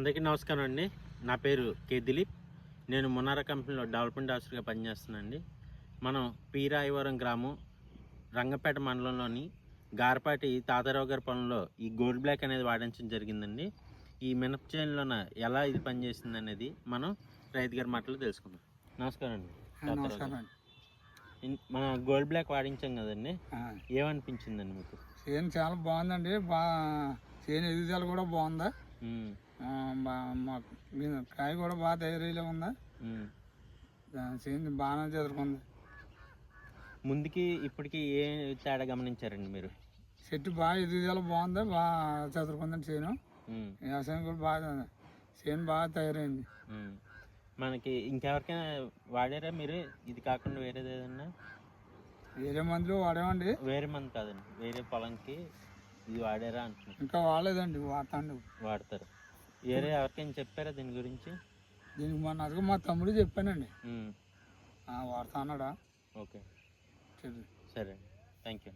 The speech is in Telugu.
అందరికీ నమస్కారం అండి. నా పేరు కే దిలీప్. నేను మునారా కంపెనీలో డెవలప్మెంట్ ఆఫీసర్గా పనిచేస్తున్నానండి. మనం పీరాయవరం గ్రామం రంగపేట మండలంలోని గారపాటి తాతారావు గారి పొలంలో ఈ గోల్డ్ బ్లాక్ అనేది వాడించడం జరిగిందండి. ఈ మినప చేనులోన ఎలా ఇది పనిచేస్తుంది అనేది మనం రైతు గారి మాటలు తెలుసుకుందాం. నమస్కారం అండి. మన గోల్డ్ బ్లాక్ వాడించాం కదండి. ఏమనిపించిందండి మీకు? చేను చాలా బాగుందండి. బా చేను ఎదుగుదల కూడా బాగుంది? కాయ కూడా బాగా తయారీలో ఉంది? చేను బాగానే చదువుకుంది. ముందుకి ఇప్పటికి ఏ తేడా గమనించారండి మీరు? చెట్టు బాగా ఎదుగుదల బాగుంది? బాగా చదువుకుందండి చేను. వ్యవసాయం కూడా బాగా చేను బాగా తయారైంది. మనకి ఇంకెవరికైనా వాడారా మీరు? ఇది కాకుండా వేరేది ఏదన్నా? వేరే మందులు వాడామండి వేరే మంది కాదండి. వేరే పొలంకి ఇది వాడారా అంటున్నా. ఇంకా వాడలేదండి వాడతాండి. వాడతారు. వేరే ఎవరికైనా చెప్పారా దీని గురించి? దీనికి మొన్న అదిగో మా తమ్ముడు చెప్పానండి. వాడతా అన్నాడా? ఓకే. సరే. Thank you